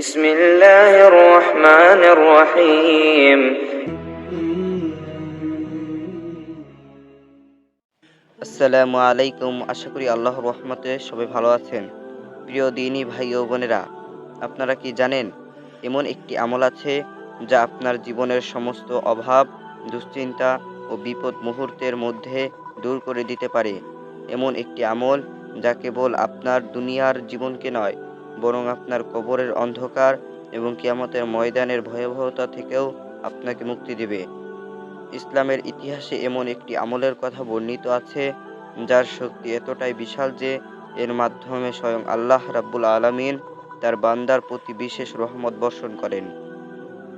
بسم الله الرحمن الرحيم আসসালামু আলাইকুম আশা করি আল্লাহর রহমতে সবাই ভালো আছেন প্রিয় দিনী ভাই ও বোনেরা আপনারা কি জানেন এমন একটি আমল আছে যা আপনার জীবনের সমস্ত অভাব দুশ্চিন্তা ও বিপদ মুহূর্তের মধ্যে দূর করে দিতে পারে এমন একটি আমল যা কেবল আপনার দুনিয়ার জীবনকে নয় বরং আপনার কবরের অন্ধকার এবং কিয়ামতের ময়দানের ভয়াবহতা থেকেও আপনাকে মুক্তি দেবে। ইসলামের ইতিহাসে এমন একটি আমলের কথা বর্ণিত আছে, যার শক্তি এতটাই বিশাল যে এর মাধ্যমে স্বয়ং আল্লাহ রাব্বুল আলামিন তার বান্দার প্রতি বিশেষ রহমত বর্ষণ করেন।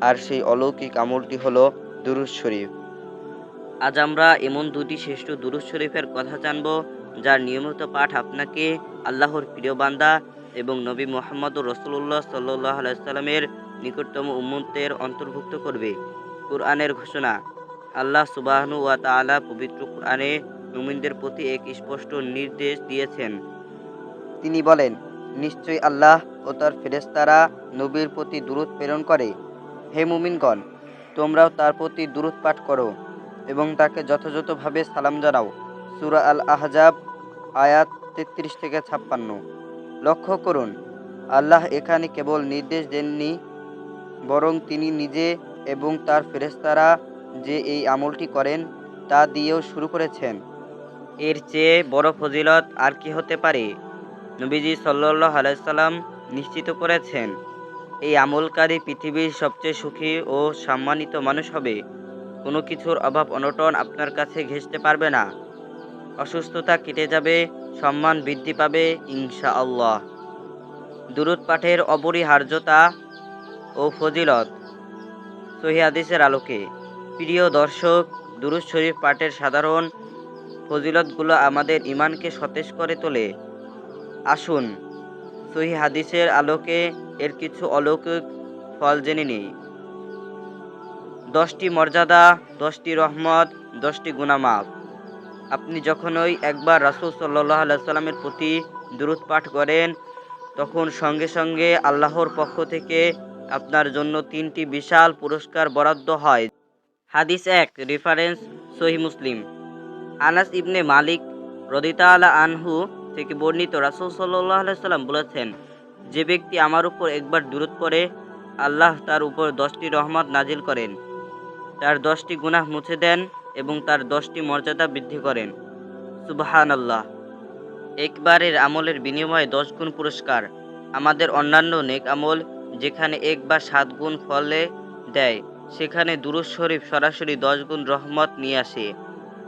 আর সেই অলৌকিক আমলটি হল দুরুজ শরীফ। আজ আমরা এমন দুটি শ্রেষ্ঠ দুরুজ শরীফের কথা জানব, যার নিয়মিত পাঠ আপনাকে আল্লাহর প্রিয় বান্দা এবং নবী মোহাম্মদ রসুল্লাহ সাল্লাহ আলাইসাল্লামের নিকটতম উম্মতের অন্তর্ভুক্ত করবে। কোরআনের ঘোষণা, আল্লাহ সুবাহনু ওয়া তাআলা পবিত্র কোরআনে মুমিনদের প্রতি এক স্পষ্ট নির্দেশ দিয়েছেন। তিনি বলেন, নিশ্চয়ই আল্লাহ ও তার ফেরেস্তারা নবীর প্রতি দূরত প্রেরণ করে। হে মুমিনগণ, তোমরাও তার প্রতি দূরত পাঠ করো এবং তাকে যথাযথভাবে সালাম জানাও। সূরা আল আহজাব আয়াত তেত্রিশ থেকে ছাপ্পান্ন। লক্ষ্য করুন, আল্লাহ এখানে কেবল নির্দেশ দেননি, বরং তিনি নিজে এবং তার ফেরেশতারা যে এই আমলটি করেন তা দিয়েও শুরু করেছেন। এর চেয়ে বড় ফজিলত আর কি হতে পারে? নবীজি সাল্লাহ আলাইসাল্লাম নিশ্চিত করেছেন, এই আমলকারী পৃথিবীর সবচেয়ে সুখী ও সম্মানিত মানুষ হবে। কোনো কিছুর অভাব অনটন আপনার কাছে ঘেঁষতে পারবে না। অসুস্থতা কেটে যাবে সম্মান বৃদ্ধি পাবে ইনশা আল্লাহ দুরুদ পাঠের অপরিহার্যতা ও ফজিলত সহি হাদিসের আলোকে। প্রিয় দর্শক, দুরুদ শরীফ পাঠের সাধারণ ফজিলতগুলো আমাদের ইমানকে সতেজ করে তোলে। আসুন, সহি হাদিসের আলোকে এর কিছু অলৌকিক ফল জেনে নিই। দশটি মর্যাদা, দশটি রহমত, দশটি গুণামাপ আপনি যখনই একবার রাসুল সাল্লাহ আলাইসাল্লামের প্রতি দূরত পাঠ করেন, তখন সঙ্গে সঙ্গে আল্লাহর পক্ষ থেকে আপনার জন্য তিনটি বিশাল পুরস্কার বরাদ্দ হয়। হাদিস এক রেফারেন্স সহি মুসলিম। আনাস ইবনে মালিক রদিতা আলা আনহু থেকে বর্ণিত রাসুল সাল্লাহ সাল্লাম বলেছেন, যে ব্যক্তি আমার উপর একবার দূরত পড়ে, আল্লাহ তার উপর দশটি রহমত নাজিল করেন। তার দশটি গুনাহ মুছে দেন এবং তার দশটি মর্যাদা বৃদ্ধি করেন। সুবাহান আল্লাহ একবারের আমলের বিনিময়ে দশ গুণ পুরস্কার। আমাদের অন্যান্য নেক আমল যেখানে এক বা সাত গুণ ফলে দেয়, সেখানে দুরুজ শরীফ সরাসরি দশ গুণ রহমত নিয়ে আসে।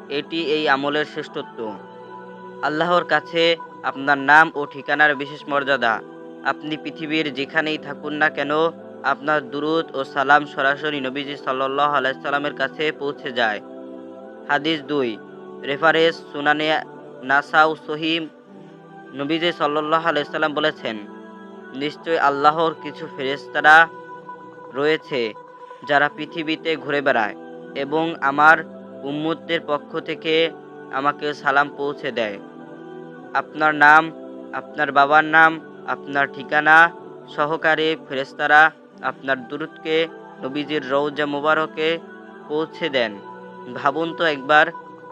এটি এই আমলের শ্রেষ্ঠত্ব। আল্লাহর কাছে আপনার নাম ও ঠিকানার বিশেষ মর্যাদা। আপনি পৃথিবীর যেখানেই থাকুন না কেন, আপনার দুরুদ ও সালাম সরাসরি নবীজি সাল্লাহ আলাইসাল্লামের কাছে পৌঁছে যায়। হাদিস দুই। রেফারেন্স সুনানে নাসাউ সহিম নবীজি সাল্লাহ আলাইসাল্লাম বলেছেন, নিশ্চয় আল্লাহর কিছু ফেরেস্তারা রয়েছে যারা পৃথিবীতে ঘুরে বেড়ায় এবং আমার উম্মুদের পক্ষ থেকে আমাকে সালাম পৌঁছে দেয়। আপনার নাম, আপনার বাবার নাম, আপনার ঠিকানা সহকারে ফেরেস্তারা আপনার দূরতকে নবীজির রৌজা মুবারকে পৌঁছে দেন। ভাবুন তো একবার,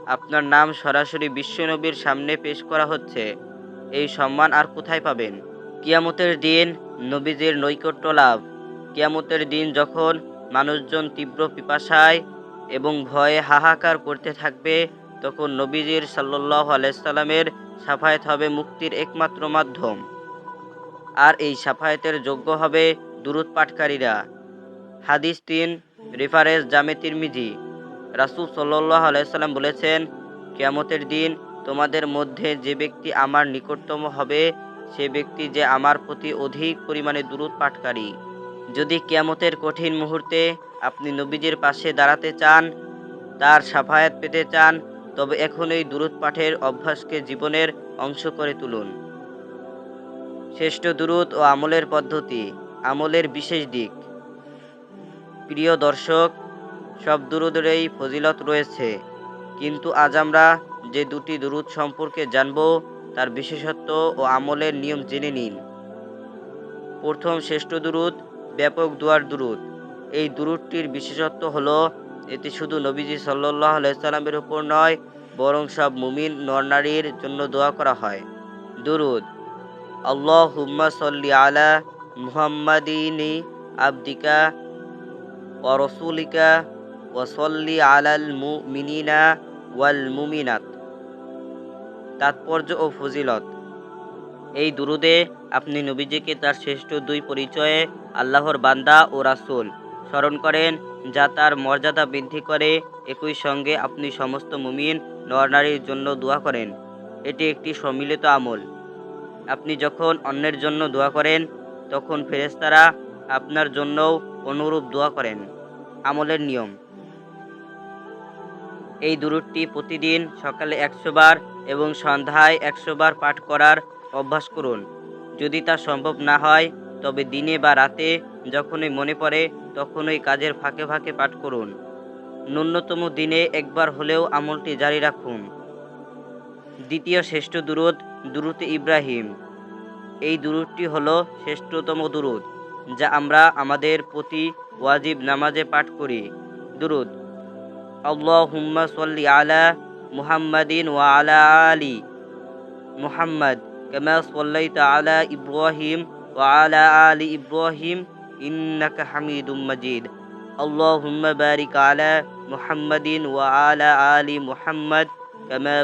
আপনার নাম সরাসরি বিশ্বনবীর সামনে পেশ করা হচ্ছে। এই সম্মান আর কোথায় পাবেন? কিয়ামতের দিন নবীজির নৈকট্য লাভ। কিয়ামতের দিন যখন মানুষজন তীব্র পিপাসায় এবং ভয়ে হাহাকার করতে থাকবে, তখন নবীজির সাল্লাহ আলাইসাল্লামের সাফায়াত হবে মুক্তির একমাত্র মাধ্যম। আর এই সাফায়াতের যোগ্য হবে দুরুদ পাঠকারীরা। হাদিস তিন, রেফারেন্স জামে তিরমিজি। রাসুল সাল্লাহ আলাইসাল্লাম বলেছেন, কেয়ামতের দিন তোমাদের মধ্যে যে ব্যক্তি আমার নিকটতম হবে, সে ব্যক্তি যে আমার প্রতি অধিক পরিমাণে দুরুদ পাঠকারী। যদি কেয়ামতের কঠিন মুহূর্তে আপনি নবীজির পাশে দাঁড়াতে চান, তার সাফায়াত পেতে চান, তবে এখন এই দুরুদ পাঠের অভ্যাসকে জীবনের অংশ করে তুলুন। শ্রেষ্ঠ দুরুদ ও আমলের পদ্ধতি, আমলের বিশেষ দিক। প্রিয় দর্শক সব দুরুদেরই ফজিলত রয়েছে। কিন্তু আজ আমরা যে দুটি দুরুদ সম্পর্কে জানব, তার বিশেষত্ব ও আমলের নিয়ম জেনে নিন। প্রথম শ্রেষ্ঠ দুরুদ, ব্যাপক দুয়ার দুরুদ। এই দুরুদটির বিশেষত্ব হলো, এটি শুধু নবীজি সাল্লাহ আলাইসাল্লামের উপর নয়, বরং সব মুমিন নরনারীর জন্য দোয়া করা হয়। দুরুদ আল্লাহ হুম্মা সল্লি আলা মুহাম্মাদিনী আবদিকা ও রসুলিকা ওসল্লি আলাল মুমিনিনা ওয়াল মুমিনাত। তাৎপর্য ও ফজিলত। এই দুরুদে আপনি নবীজিকে তার শ্রেষ্ঠ দুই পরিচয়ে আল্লাহর বান্দা ও রাসূল স্মরণ করেন, যা তার মর্যাদা বৃদ্ধি করে, একই সঙ্গে আপনি সমস্ত মুমিন নরনারীর জন্য দোয়া করেন। এটি একটি সম্মিলিত আমল। আপনি যখন অন্যের জন্য দোয়া করেন, তখন ফেরেস্তারা আপনার জন্যও অনুরূপ দোয়া করেন। আমলের নিয়ম। এই দুরুদটি প্রতিদিন সকালে একশো বার এবং সন্ধ্যায় একশো বার পাঠ করার অভ্যাস করুন। যদি তা সম্ভব না হয়, তবে দিনে বা রাতে যখনই মনে পড়ে, তখনই কাজের ফাঁকে ফাঁকে পাঠ করুন। ন্যূনতম দিনে একবার হলেও আমলটি জারি রাখুন। দ্বিতীয় শ্রেষ্ঠ দুরুদ দুরুতে ইব্রাহিম। এই দুরুদটি হল শ্রেষ্ঠতম দুরুদ, যা আমরা আমাদের প্রতি ওয়াজিব নামাজে পাঠ করি। দুরুদ আল্লাহুম্মা সাল্লি মুহাম্মাদিন ওয়া আলা আলি মুহাম্মদ কামা সাল্লাইতা আলা ইব্রাহিম ওয়া আলা আলি ইব্রাহিম হামিদুম মাজিদ। আল্লাহুম্মা বারিক আলা মুহাম্মাদিন ওয়া আলা আলি মুহাম্মদ কামা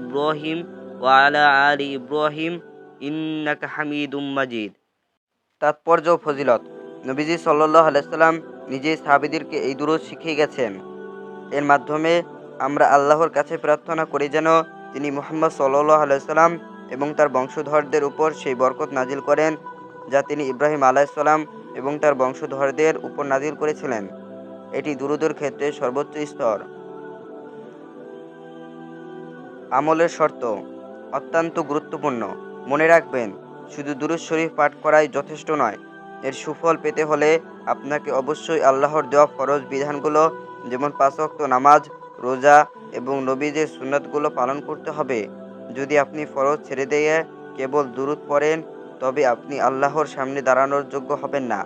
ইব্রাহিম ওয়া আলা ইব্রাহিম ইন্নাকা হামিদুম মাজিদ। তাৎপর্য ফজিলত। নবীজি সাল্লাহ আলাইসাল্লাম নিজেই সাহাবিদেরকে এই দুরুদ শিখিয়ে গেছেন। এর মাধ্যমে আমরা আল্লাহর কাছে প্রার্থনা করি যেন তিনি মোহাম্মদ সাল্লাহ আলাইসাল্লাম এবং তার বংশধরদের উপর সেই বরকত নাজিল করেন যা তিনি ইব্রাহিম আলাইসাল্লাম এবং তার বংশধরদের উপর নাজিল করেছিলেন। এটি দুরুদের ক্ষেত্রে সর্বোচ্চ স্তর। আমলের শর্ত অত্যন্ত গুরুত্বপূর্ণ। মনে রাখবেন, শুধু দুরুদ শরীফ পাঠ করাই যথেষ্ট নয়। এর সুফল পেতে হলে আপনাকে অবশ্যই আল্লাহর দেওয়া ফরজ বিধানগুলো যেমন পাঁচ পাঁচক্ত নামাজ, রোজা এবং নবীজের সুন্নাতগুলো পালন করতে হবে। যদি আপনি ফরজ ছেড়ে দিয়ে কেবল দুরুদ পড়েন, তবে আপনি আল্লাহর সামনে দাঁড়ানোর যোগ্য হবেন না।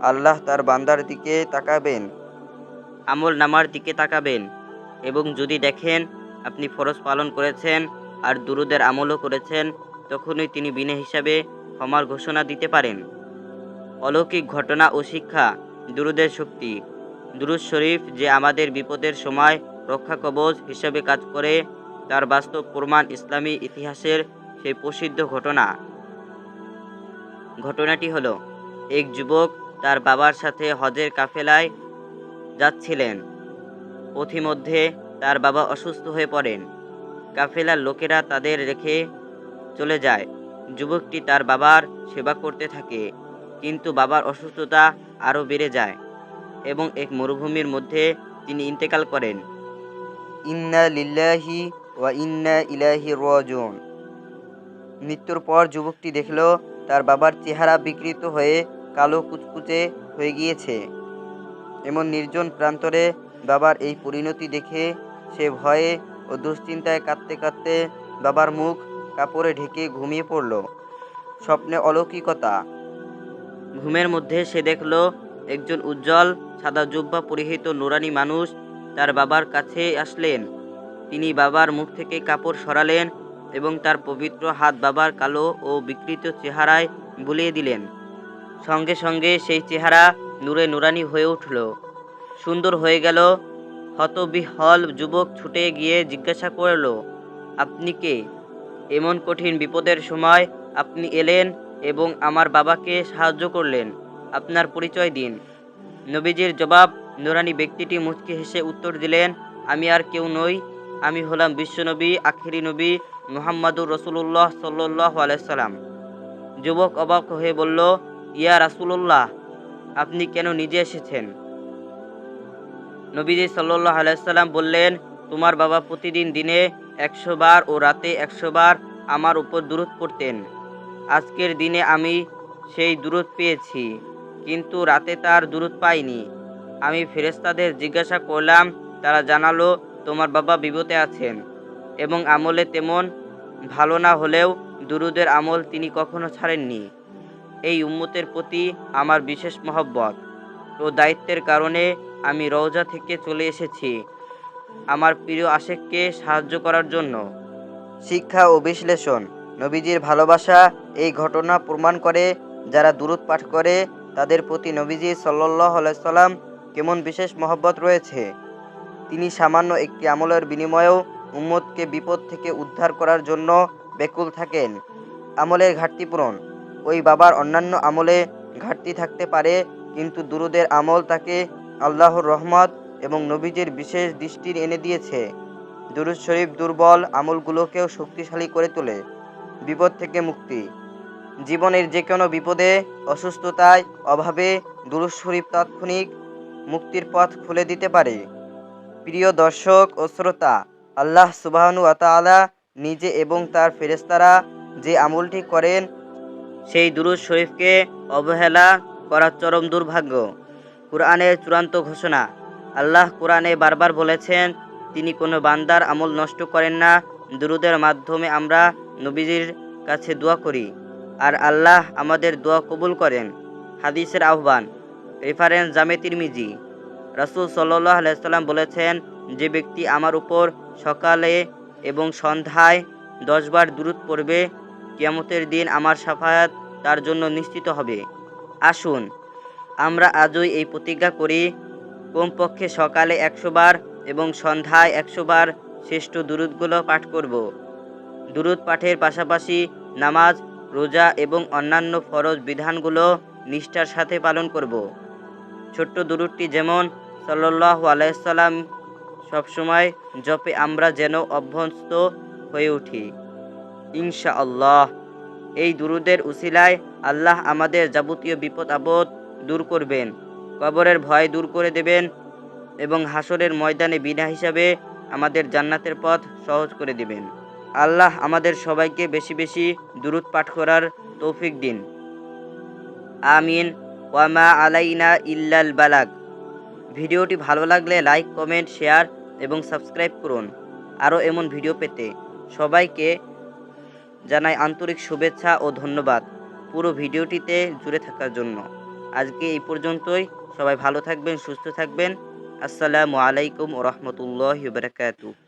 আল্লাহ তার বান্দার দিকে তাকাবেন, আমল নামার দিকে তাকাবেন এবং যদি দেখেন আপনি ফরজ পালন করেছেন আর দুরুদের আমলও করেছেন, তখনই তিনি বিনা হিসাবে ক্ষমার ঘোষণা দিতে পারেন। অলৌকিক ঘটনা ও শিক্ষা দুরুদের শক্তি। দুরুদ শরীফ যে আমাদের বিপদের সময় রক্ষা কবচ হিসেবে কাজ করে, তার বাস্তব প্রমাণ ইসলামী ইতিহাসের সেই প্রসিদ্ধ ঘটনা। ঘটনাটি হলো, এক যুবক তার বাবার সাথে হজের কাফেলায় যাচ্ছিলেন। পথিমধ্যে তার বাবা অসুস্থ হয়ে পড়েন। কাফেলার লোকেরা তাদের রেখে চলে যায়। যুবকটি তার বাবার সেবা করতে থাকে, কিন্তু বাবার অসুস্থতা আরও বেড়ে যায়। এবং এক মরুভূমির মধ্যে তিনি ইন্তেকাল করেন। ইন্না লিল্লাহি ওয়া ইন্না ইলাহি রাজিউন। মৃত্যুর পর যুবকটি দেখল তার বাবার চেহারা বিকৃত হয়ে কালো কুচকুচে হয়ে গিয়েছে। এমন নির্জন প্রান্তরে বাবার এই পরিণতি দেখে সে ভয়ে ও দুশ্চিন্তায় কাঁদতে কাঁদতে বাবার মুখ কাপড়ে ঢেকে ঘুমিয়ে পড়ল। স্বপ্নে অলৌকিকতা। ঘুমের মধ্যে সে দেখল একজন উজ্জ্বল, সাদা জুব্বা পরিহিত নুরানি মানুষ তার বাবার কাছে আসলেন। তিনি বাবার মুখ থেকে কাপড় সরালেন এবং তার পবিত্র হাত বাবার কালো ও বিকৃত চেহারায় বুলিয়ে দিলেন। সঙ্গে সঙ্গে সেই চেহারা নূরে নুরানি হয়ে উঠল। সুন্দর হয়ে গেল। হতবিহল যুবক ছুটে গিয়ে জিজ্ঞাসা করল, আপনি কে? এমন কঠিন বিপদের সময় আপনি এলেন এবং আমার বাবাকে সাহায্য করলেন। আপনার পরিচয় দিন। নবীজির জবাব, নুরানি ব্যক্তিটি মুচকি হেসে উত্তর দিলেন, আমি আর কেউ নই। আমি হলাম বিশ্বনবী আখিরি নবী, মুহাম্মাদুর রসুল্লাহ সাল্লাহ আলাইসাল্লাম যুবক অবাক হয়ে বলল, ইয়া রাসুল্লাহ আপনি কেন নিজে এসেছেন? নবীজি সাল্লাহ আলাইসাল্লাম বললেন, তোমার বাবা প্রতিদিন দিনে একশো বার ও রাতে একশো বার আমার উপর দূরত পড়তেন। আজকের দিনে আমি সেই দূরত পেয়েছি। কিন্তু রাতে তার দূরত পাইনি। আমি ফেরেস্তাদের জিজ্ঞাসা করলাম, তারা জানালো, তোমার বাবা বিপদে আছেন এবং আমলে তেমন ভালো না হলেও দুরুদের আমল তিনি কখনো ছাড়েননি। এই উম্মতের প্রতি আমার বিশেষ মহব্বত ও দায়িত্বের কারণে আমি রওজা থেকে চলে এসেছি আমার প্রিয় আশেককে সাহায্য করার জন্য। শিক্ষা ও বিশ্লেষণ, নবীজির ভালোবাসা এই ঘটনা প্রমাণ করে যারা দুরুদ পাঠ করে তাদের প্রতি নবীজি সাল্লাহ সাল্লাম কেমন বিশেষ মহব্বত রয়েছে? তিনি সামান্য একটি আমলের বিনিময়েও উম্মতকে বিপদ থেকে উদ্ধার করার জন্য বেকুল থাকেন। আমলের ঘাটতি পূরণ। ওই বাবার অন্যান্য আমলে ঘাটতি থাকতে পারে, কিন্তু দুরুদের আমল তাকে আল্লাহর রহমত এবং নবীজির বিশেষ দৃষ্টির এনে দিয়েছে। দুরুদ শরীফ দুর্বল আমলগুলোকেও শক্তিশালী করে তোলে। বিপদ থেকে মুক্তি। জীবনের যে কোনো বিপদে, অসুস্থতায়, অভাবে দুরুদ শরীফ তাৎক্ষণিক মুক্তির পথ খুলে দিতে পারে। প্রিয় দর্শক ও শ্রোতা, আল্লাহ সুবাহনু আতালা নিজে এবং তার ফেরেস্তারা যে আমলটি করেন, সেই দুরুদ শরীফকে অবহেলা করা চরম দুর্ভাগ্য। কোরআনের চূড়ান্ত ঘোষণা। আল্লাহ কোরআনে বারবার বলেছেন, তিনি কোনো বান্দার আমল নষ্ট করেন না, দুরুদের মাধ্যমে আমরা নবীজির কাছে দোয়া করি। আর আল্লাহ আমাদের দোয়া কবুল করেন। হাদিসের আহ্বান রেফারেন্স জামে তিরমিজি। রাসুল সাল্লাহ আলাইসাল্লাম বলেছেন, যে ব্যক্তি আমার উপর সকালে এবং সন্ধ্যায় দশবার দূরত পড়বে, কিয়ামতের দিন আমার সাফায়াত তার জন্য নিশ্চিত হবে। আসুন, আমরা আজই এই প্রতিজ্ঞা করি, কমপক্ষে সকালে একশো বার এবং সন্ধ্যায় একশো বার শ্রেষ্ঠ দুরুদগুলো পাঠ করব। দুরুদ পাঠের পাশাপাশি নামাজ রোজা এবং অন্যান্য ফরজ বিধানগুলো নিষ্ঠার সাথে পালন করব। ছোট্ট দুরুদটি যেমন সাল্লাহ আলাইসাল্লাম সবসময় জপে আমরা যেন অভ্যস্ত হয়ে উঠি। ইনশা আল্লাহ এই দুরুদের উসিলায় আল্লাহ আমাদের যাবতীয় বিপদ আপদ দূর করবেন, কবরের ভয় দূর করে দেবেন এবং হাসরের ময়দানে বিনা হিসাবে আমাদের জান্নাতের পথ সহজ করে দিবেন। আল্লাহ আমাদের সবাইকে বেশি বেশি দুরুদ পাঠ করার তৌফিক দিন। আমিন। ওয়ামা আলাইনা ইল্লাল বালাগ। ভিডিওটি ভালো লাগলে লাইক, কমেন্ট, শেয়ার এবং সাবস্ক্রাইব করুন। আরও এমন ভিডিও পেতে সবাইকে জানাই আন্তরিক শুভেচ্ছা ও ধন্যবাদ পুরো ভিডিওটিতে জুড়ে থাকার জন্য। আজকে এই পর্যন্তই। সবাই ভালো থাকবেন, সুস্থ থাকবেন। আসসালামু আলাইকুম রহমতুল্লাহ বারকাতু